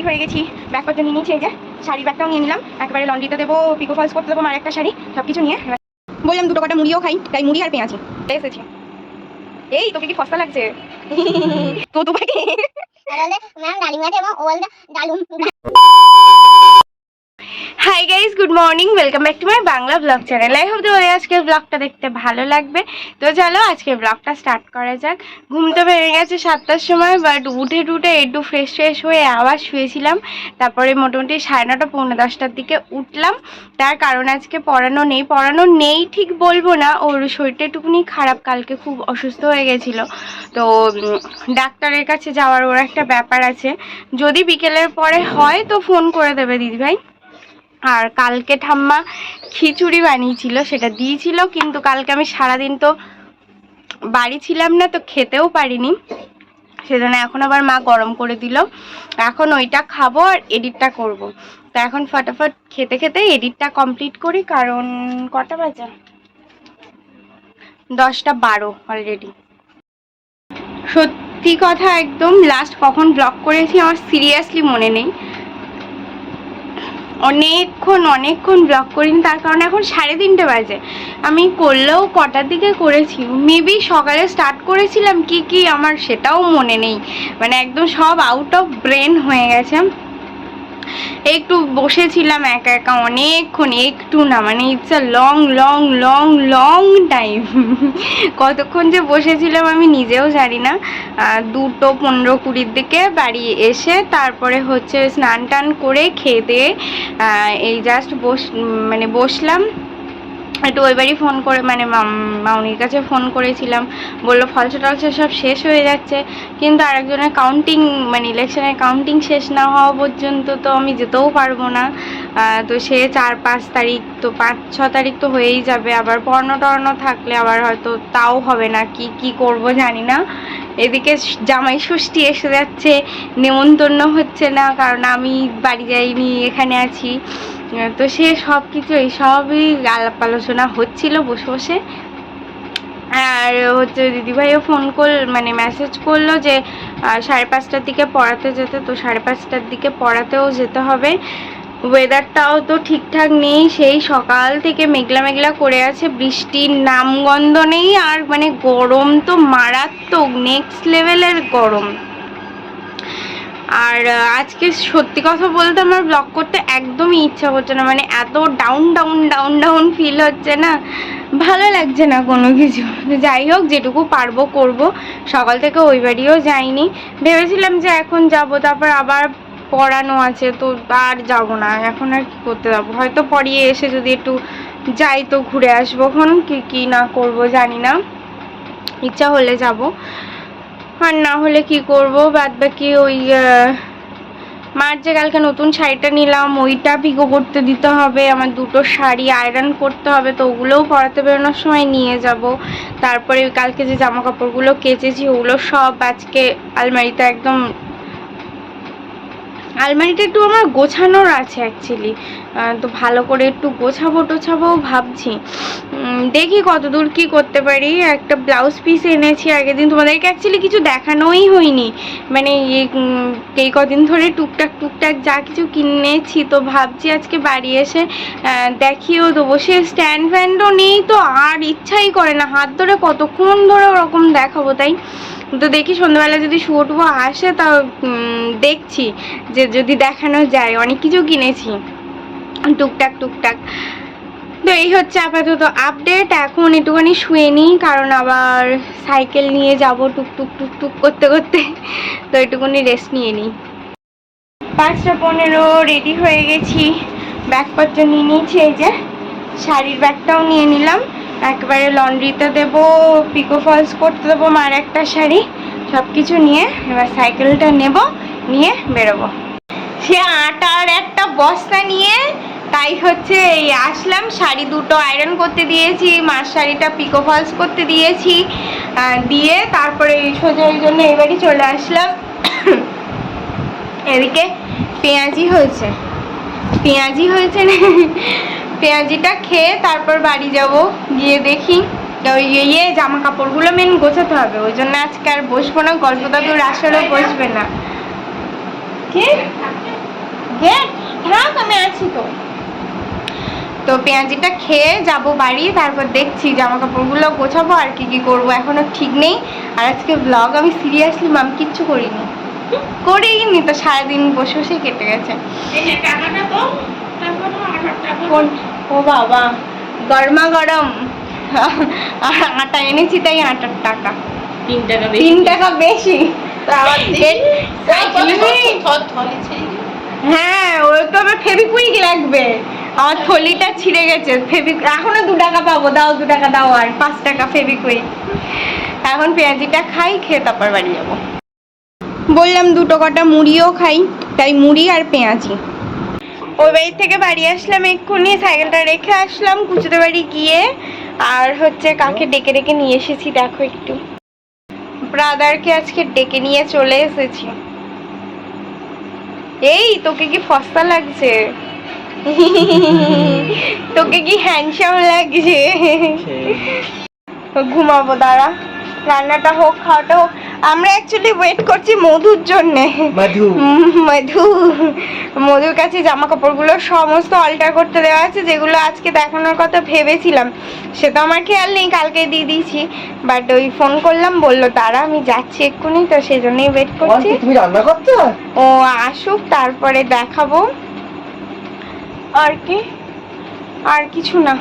Ready হয়ে গেছি। Bag পত্র নিয়ে নিয়েছি, এই যে শাড়ির ব্যাগটাও নিয়ে নিলাম। একেবারে লন্ড্রিতে দেবো পিকো ফলস করতে দেবো আর একটা শাড়ি সব কিছু নিয়ে। বললাম দুটো কটা মুড়িও খাই, তাই মুড়ি আর পেঁয়াজি। এসেছি। এই, তোকে কি ফসা লাগছে? তো তোমাকে ma'am ডালুম। Hi guys good morning welcome back to my Bangla blog channel I hope তোমাদের আজকের ব্লগটা দেখতে ভালো লাগবে। তো চলো আজকের ব্লগটা স্টার্ট করা যাক। ঘুম তো পেরে গেছে সাতটার সময় বাট উঠে টুটে একটু ফ্রেশ ফ্রেশ হয়ে আবার শুয়েছিলাম। তারপরে মোটামুটি সাড়ে নটা, পৌনে দশটার দিকে উঠলাম। তার কারণ আজকে পড়ানো নেই। পড়ানো নেই ঠিক বলব না। ওর শরীরটা একটুকুনি খারাপ। কালকে খুব অসুস্থ হয়ে গেছিল। তো ডাক্তারের কাছে যাওয়ার ওর একটা ব্যাপার আছে। যদি বিকেলের পরে হয় তো ফোন করে দেবে দিদিভাই। আর কালকে ঠাম্মা খিচুড়ি বানিয়েছিল, সেটা দিয়েছিল, কিন্তু কালকে আমি সারাদিন তো বাড়ি ছিলাম না, তো খেতেও পারিনি। সেজন্য এখন আবার মা গরম করে দিল। এখন ওইটা খাব আর এডিটটা করব। তো এখন ফটাফট খেতে খেতে এডিটটা কমপ্লিট করি, কারণ কটা বাজে? দশটা বারো অলরেডি সত্যি কথা একদম লাস্ট কখন ব্লগ করেছি আমার সিরিয়াসলি মনে নেই। অনেকক্ষণ অনেকক্ষণ ব্লগ করিনি, তার কারণে এখন সাড়ে তিনটে বাজে। আমি করলেও কটার দিকে করেছি মেবি সকালে স্টার্ট করেছিলাম কি কি, আমার সেটাও মনে নেই। মানে একদম সব আউট অফ ব্রেন হয়ে গেছে। একটু বসেছিলাম একা একা অনেকক্ষণ, একটু না মানে it's a long long long long time কতক্ষণ যে বসেছিলাম আমি নিজেও জানি না। দুটো পনেরো কুড়ির দিকে বাড়ি এসে তারপরে হচ্ছে স্নান টান করে খেয়ে দিয়ে এই জাস্ট বস মানে বসলাম। একটু ওই বাড়ি ফোন করে মানে মাউনির কাছে ফোন করেছিলাম। বলল ফলসা টলসা সব শেষ হয়ে যাচ্ছে। কিন্তু আরেকজনের কাউন্টিং মানে ইলেকশনের কাউন্টিং শেষ না হওয়া পর্যন্ত তো আমি যেতেও পারব না। তো সে চার, পাঁচ তারিখ তো, পাঁচ, ছ তারিখ তো হয়েই যাবে। আবার পর্ণ টর্ণ থাকলে আবার হয়তো তাও হবে না। কি কি করব জানি না। এদিকে জামাই ষষ্ঠী এসে যাচ্ছে। নেমন্তন্ন হচ্ছে না, কারণ আমি বাড়ি যাইনি, এখানে আছি। তো সে সব কিছু এই সবই আলাপ আলোচনা হচ্ছিল বসে বসে। আর হচ্ছে দিদিভাইও ফোন কর মানে মেসেজ করল যে সাড়ে পাঁচটার দিকে পড়াতে যেতে, তো সাড়ে পাঁচটার দিকে পড়াতেও যেতে হবে। ওয়েদারটাও তো ঠিকঠাক নেই, সেই সকাল থেকে মেঘলা মেঘলা করে আছে, বৃষ্টির নামগন্ধ নেই, আর মানে গরম তো মারাত্মক নেক্সট লেভেলের গরম। আর আজকে সত্যি কথা বলতে আমার ব্লগ করতে একদমই ইচ্ছা করছে না। মানে এত down down down down feel হচ্ছে না। ভালো লাগছে না কোনো কিছু। যাই হোক, যেটুকু পারব করব। সকাল থেকে ওই বাড়িও যাইনি। ভেবেছিলাম যে এখন যাব, তারপর আবার পড়ানো আছে, তো আর যাব না। এখন আর কি করতে যাব? হয়তো পড়িয়ে এসে যদি একটু যাই তো ঘুরে আসব। এখন কি কি না করব জানি না। ইচ্ছা হলে যাব। আর না হলে কি করব? বাদ বাকি ওই মার যে কালকে নতুন শাড়িটা নিলাম, ওইটা পিকো করতে দিতে হবে। আমার দুটো শাড়ি আয়রন করতে হবে, তো ওগুলোও পরাতে বেরোনোর সময় নিয়ে যাব। তারপরে কালকে যে জামা কাপড়গুলো কেচেছি, ওগুলো সব আজকে আলমারিতে একদম আলমারিটা একটু আমার গোছানোর আছে অ্যাকচুয়ালি তো ভালো করে একটু গোছাবো টোছাবো ভাবছি। দেখি কতদূর কি করতে পারি। একটা ব্লাউজ পিস এনেছি আগের দিন। তোমাদেরকে অ্যাকচুয়ালি কিছু দেখানোই হয়নি। মানে এই এই কদিন ধরে টুকটাক টুকটাক যা কিছু কিনেছি তো ভাবছি আজকে বাড়ি এসে দেখিয়েও দেবো। সে স্ট্যান্ড ফ্যান্ডও নেই তো আর ইচ্ছাই করে না। হাত ধরে কতক্ষণ ধরে ওরকম দেখাবো তাই? তো দেখি সন্ধ্যাবেলা যদি শুয়ো টুবো আসে উম, দেখছি যে যদি দেখানো যায়। অনেক কিছু কিনেছি। টুকটাক টুকটাক। তো এই হচ্ছে আপাতত আপডেট এখন একটুখানি শুয়ে নিই, কারণ আবার সাইকেল নিয়ে যাব টুক টুক টুক টুক করতে করতে। তো একটুখানি রেস্ট নিয়ে নিই। পাঁচটা পনেরো রেডি হয়ে গেছি। ব্যাগপত্র নিয়ে নিয়েছি, এই যে শাড়ির ব্যাগটাও নিয়ে নিলাম। একবারে লন্ড্রিতে দেবো পিকো ফলস করতে দেবো মার একটা শাড়ি। সব কিছু নিয়ে এবার সাইকেলটা নেব, নিয়ে বেরোবো। সে আটার একটা বস্তা নিয়ে তাই হচ্ছে এই আসলাম, শাড়ি দুটো আয়রন করতে দিয়েছি, মার শাড়িটা পিকো ফলস করতে দিয়েছি দিয়ে তারপরে এই সোজা এই জন্য এবারই চলে আসলাম। এদিকে পেঁয়াজি হয়েছে। পেঁয়াজি হয়েছে পেঁয়াজিটা খেয়ে তারপর বাড়ি যাব, গিয়ে দেখি। ওই ইয়ে জামা কাপড়গুলো মেন গোছাতে হবে, ওই জন্য আজকে আর বসবো না, গল্প দাদুর আসলেও বসবে না। কি? থাক, আমি আছি তো। তো পেঁয়াজিটা খেয়ে যাব বাড়ি তারপর দেখছি জামা কাপড়গুলো গোছাবো আর কি কি করব এখনও ঠিক নেই আর আজকে ব্লগ আমি সিরিয়াসলি মাম কিচ্ছু করিনি করিনি তো সারাদিন বসে বসে কেটে গেছে ও বাবা গরমা গরম আটা এনেছি তাই আটার টাকা তিন টাকা তিন টাকা বেশি হ্যাঁ ওই তো আমার ফেবিকুইক লাগবে আমার থলিটা ছিঁড়ে গেছে ফেবি এখনও দু টাকা পাবো, দাও দু টাকা, দাও আর পাঁচ টাকা ফেবিকুইক এখন পেঁয়াজিটা খাই, খেয়ে তারপর বাড়ি যাব। বললাম দুটো কটা মুড়িও খাই, তাই মুড়ি আর পেঁয়াজি। ওই বাড়ি থেকে বাড়ি আসলাম এক্ষুনি, সাইকেলটা রেখে আসলাম কুচুতে বাড়ি গিয়ে, আর হচ্ছে কাকে ডেকে ডেকে নিয়ে এসেছি, দেখো একটু। ব্রাদারকে আজকে ডেকে নিয়ে চলে এসেছি। এই, তোকে কি ফস্তা লাগছে? তোকে কি হ্যান্ডসাম লাগছে? ঘুমাবো দাঁড়া। রান্নাটা হোক খাওয়াটা হোক। আমরা অ্যাকচুয়ালি ওয়েট করছি মধুর জন্যে। মধু। মধু। মধুর কাছে জামা কাপড়গুলো সমস্ত অল্টার করতে দেওয়া আছে যেগুলো আজকে দেখানোর কথা ভেবেছিলাম। সে তো আমার খেয়াল নেই কালকে দিয়ে দিয়েছি। বাট ওই ফোন করলাম বলল তারা আমি যাচ্ছি এক্ষুনি। তো সেই জন্যই ওয়েট করছি। তুমি রান্না করছ ও আসুক তারপরে দেখাবো। আর কি? আর কিছু না।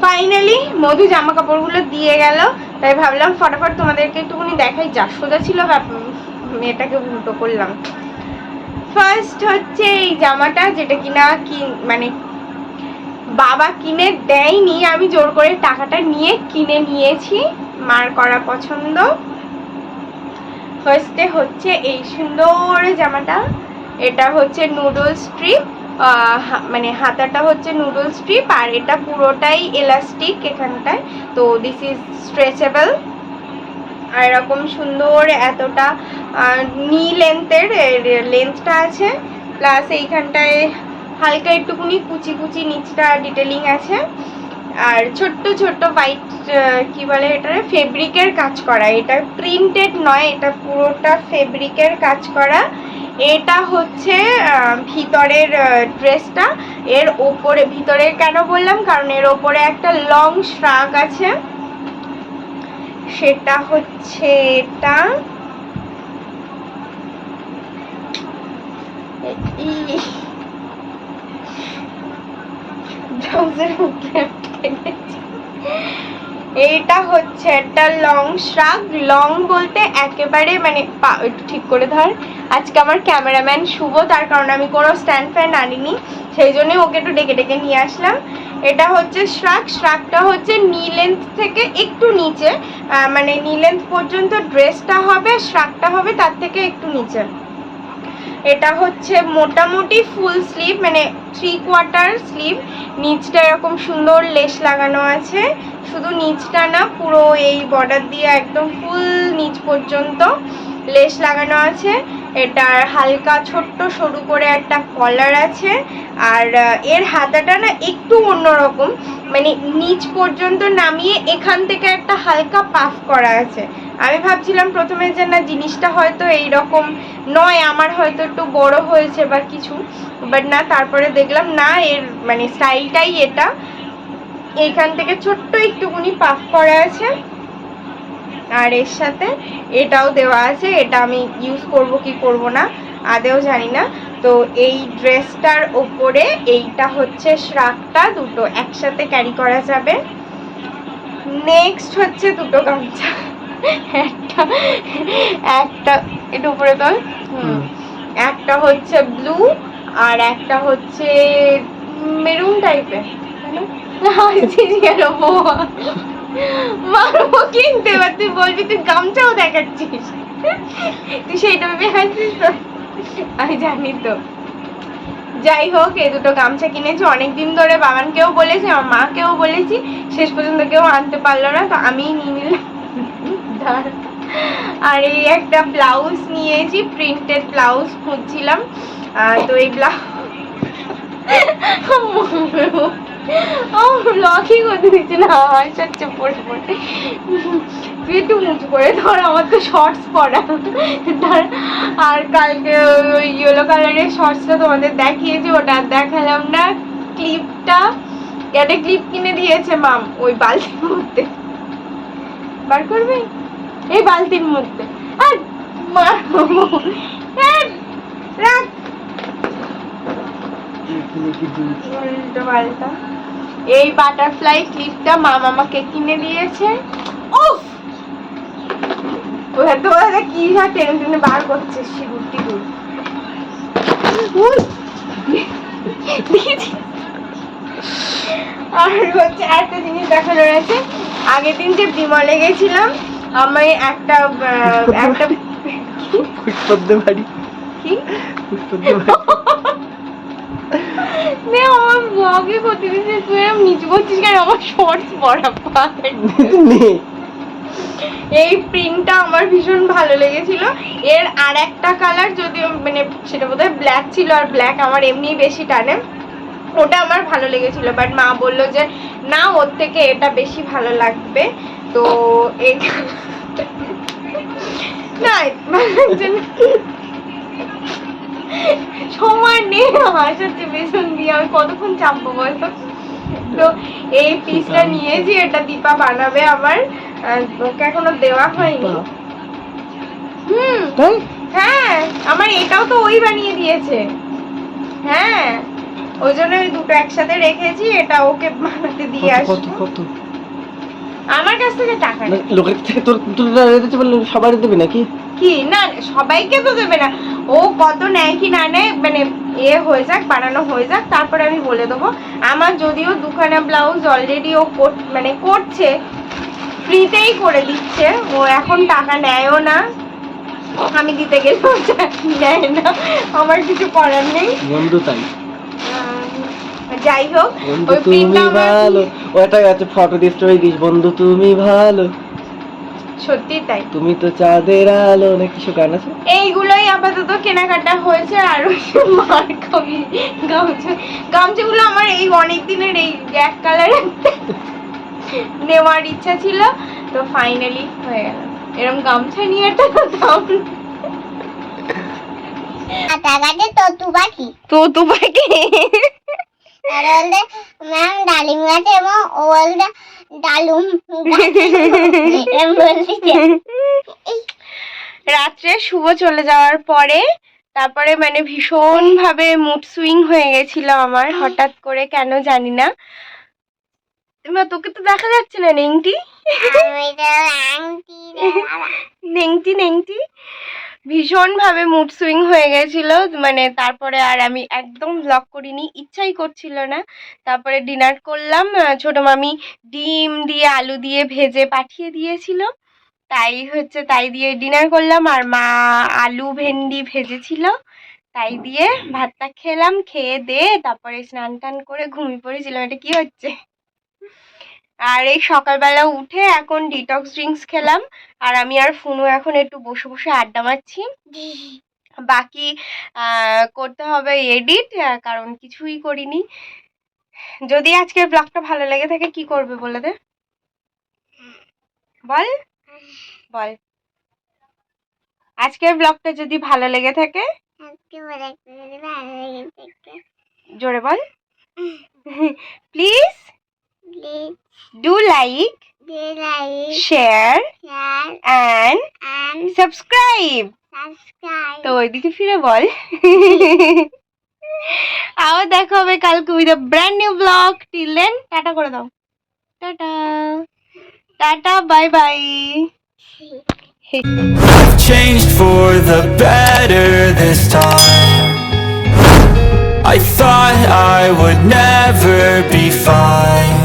ফাইনালি মধু জামা কাপড়গুলো দিয়ে গেল। তাই ভাবলাম ফটাফট তোমাদেরকে একটুখানি দেখাই। যা সোজা ছিল মেয়েটাকে উল্টো করলাম। ফার্স্ট হচ্ছে এই জামাটা, যেটা কিনা কি মানে বাবা কিনে দেয়নি। আমি জোর করে টাকাটা নিয়ে কিনে নিয়েছি। মার করা পছন্দ। ফার্স্টে হচ্ছে এই সুন্দর জামাটা। এটা হচ্ছে নুডল স্ট্রিপ মানে হাতাটা হচ্ছে নুডল স্ট্রিপ আর এটা পুরোটাই এলাস্টিক এখানটায়। তো দিস ইজ স্ট্রেচেবল আর এরকম সুন্দর এতটা নি লেন্থের লেন্থটা আছে। প্লাস এইখানটায় হালকা একটুকুনি কুচি কুচি নিচটা ডিটেলিং আছে। আর ছোট্ট ছোট্ট হোয়াইট কি বলে এটা ফেব্রিকের কাজ করা। এটা প্রিন্টেড নয়, এটা পুরোটা ফেব্রিকের কাজ করা। এটা হচ্ছে ভিতরের ড্রেসটা। এর ওপরে ভিতরে কেন বললাম? কারণ এর ওপরে একটা লং শ্রাগ আছে। সেটা হচ্ছে এটা। এইটা হচ্ছে একটা লং শ্রাগ লং বলতে একেবারে মানে ঠিক করে ধর। আজকে আমার ক্যামেরাম্যান শুভ, তার কারণে আমি কোনো স্ট্যান্ড ফ্যান আনিনি, সেই জন্যই ওকে একটু ডেকে ডেকে নিয়ে আসলাম। এটা হচ্ছে শ্রাগ শ্রাগটা হচ্ছে নি লেন্থ থেকে একটু নিচে মানে নি লেন্থ পর্যন্ত ড্রেসটা হবে শ্রাগটা হবে তার থেকে একটু নিচে। এটা হচ্ছে মোটামুটি ফুল স্লিভ মানে থ্রি কোয়ার্টার স্লিভ নিচটা এরকম সুন্দর লেস লাগানো আছে। শুধু নিচটা না, পুরো এই বর্ডার দিয়ে একদম ফুল নিচ পর্যন্ত লেস লাগানো আছে। এটার হালকা ছোট্ট সরু করে একটা কলার আছে, আর এর হাতাটা না একটু অন্যরকম মানে নিচ পর্যন্ত নামিয়ে এখান থেকে একটা হালকা পাফ করা আছে। আমি ভাবছিলাম প্রথমে যে না জিনিসটা হয়তো এই রকম নয়, আমার হয়তো একটু বড় হয়েছে বা কিছু বাট না, তারপরে দেখলাম না, এর মানে স্টাইলটাই এটা। এইখান থেকে ছোট্ট একটুকুনি পাফ করা আছে। আর এর সাথে এটাও দেওয়া আছে এটা আমি ইউজ করব কি করব না আদেও জানি না। তো এই ড্রেসটার ওপরে এইটা হচ্ছে শ্রাকটা দুটো একসাথে ক্যারি করা যাবে। নেক্সট হচ্ছে দুটো গামছা। একটা একটা এটা উপরে হুম একটা হচ্ছে ব্লু আর একটা হচ্ছে মেরুন টাইপের মারবো এবার তুই বলবি, তুই গামছাও দেখাচ্ছিস। তুই সেইটা ভেবে তো? আমি জানি তো। যাই হোক এই দুটো গামছা কিনেছি ধরে বাবানকেও বলেছি, আমার মাকেও বলেছি, শেষ পর্যন্ত কেউ আনতে পারল না, তো আমিই নিয়ে নিলাম। আর এই একটা ব্লাউজ নিয়েছি, প্রিন্টেড ব্লাউজ খুঁজছিলাম তো এই ব্লাউজ আমার ব্লগই করতে দিচ্ছে না আমার হচ্ছে পড়ে পড়ে। তুই একটু উঁচু করে ধর আমার তো শর্টস পরা। ধর আর কালকে ওই ইয়েলো কালারের শর্টসটা তোমাদের দেখিয়েছি ওটা দেখালাম না। ক্লিপটা একটা ক্লিপ কিনে দিয়েছে মাম ওই বালতির মধ্যে। বার করবি? এই বালতির মধ্যে। আর মা রাখ। উল্টো পাল্টা। এই বাটারফ্লাই ক্লিপটা মাম আমাকে কিনে দিয়েছে। উফ! তো ওটা কি সব টেনে টেনে বার করছে টিগুর আর হচ্ছে একটা জিনিস দেখানো রয়েছে। আগের দিন যে বিমলে গেছিলাম আমি একটা একটা পুষ্পদ্দে বাড়ি কি? পুষ্পদ্দে বাড়ি আমার ব্লগে প্রতিদিন তুই এরম নিচু করছিস কেন? আমার শর্টস এই প্রিন্টটা আমার ভীষণ ভালো লেগেছিল। এর আর একটা কালার যদিও মানে সেটা বোধহয় ব্ল্যাক ছিল আর ব্ল্যাক আমার এমনি বেশি টানে। ওটা আমার ভালো লেগেছিল বাট মা বলল যে না ওর থেকে এটা বেশি ভালো লাগবে। তো এই না। সময় নেই আমার পেছন দিয়ে আমি কতক্ষণ চাপবো বলো? তো এই পিসটা নিয়েছি এটা দীপা বানাবে আবার আর ওকে এখনও দেওয়া হয়নি। হুম। হ্যাঁ আমার এটাও তো ওই বানিয়ে দিয়েছে। হ্যাঁ ওই জন্য আমি দুটো একসাথে রেখেছি এটা ওকে বানাতে দিয়ে আসব। কত আমার কাছ থেকে টাকা লোকের থেকে তোর বললে সবাই দেবে নাকি? কি? না সবাইকে তো দেবে না। ও কত নেয় কি না নেয় মানে এ হয়ে যাক বানানো হয়ে যাক তারপরে আমি বলে দেবো। আমার যদিও দুখানা ব্লাউজ অলরেডি ও মানে করছে ফ্রিতেই করে দিচ্ছে ও এখন টাকা নেয়ও না। আমি দিতে গেলেও নেয় না আমার কিছু করার নেই। বন্ধু তাই। যাই হোক ওই প্রিন্টটা আমার ভালো ওটা আছে ফটো দিয়ে স্টোরি দিস বন্ধু তুমি ভালো। সত্যি তাই। তুমি তো চাঁদের আলো না কিছু গান আছে? এইগুলোই আপাতত কেনাকাটা হয়েছে আর মার কমি গামছা গামছাগুলো আমার এই অনেক দিনের এই এক কালারের নেওয়ার ইচ্ছা ছিল তো ফাইনালি হয়ে গেল। এরকম গামছা নিয়ে একটা দাম আর টাকাতে ততু পাখি। তো তো পাখি। ডালিম রাত্রে শুভ চলে যাওয়ার পরে তারপরে মানে ভীষণ ভাবে মুড সুইং হয়ে গেছিল আমার হঠাৎ করে কেন জানি না। তোকে তো দেখা যাচ্ছে না নেংটি? নেংটি নেংটি? ভীষণ ভাবে মুড সুইং হয়ে গেছিল মানে তারপরে আর আমি একদম ব্লগ করিনি, ইচ্ছাই করছিল না। তারপরে ডিনার করলাম ছোট মামি ডিম দিয়ে আলু দিয়ে ভেজে পাঠিয়ে দিয়েছিল। তাই হচ্ছে তাই দিয়ে ডিনার করলাম, আর মা আলু ভেন্ডি ভেজেছিল। তাই দিয়ে ভাতটা খেলাম, খেয়ে দিয়ে তারপরে স্নান টান করে ঘুমিয়ে পড়েছিলাম। এটা কি হচ্ছে? আর এই সকালবেলা উঠে এখন ডিটক্স ড্রিঙ্কস খেলাম। আর আমি আর ফুনু এখন একটু বসে বসে আড্ডা মারছি। বাকি করতে হবে এডিট কারণ কিছুই করিনি। যদি আজকের ব্লগটা ভালো লেগে থাকে কি করবে বলে দে? বল। বল। আজকের ব্লগটা যদি ভালো লেগে থাকে? জোরে বল। Please please do like do like share share and and subscribe subscribe তো ওইদিকে ফিরে বল। আবার দেখা হবে কালকে with brand new blog till then tata করে দাও। Tata. Tata bye bye I've changed for the better this time I thought I would never be fine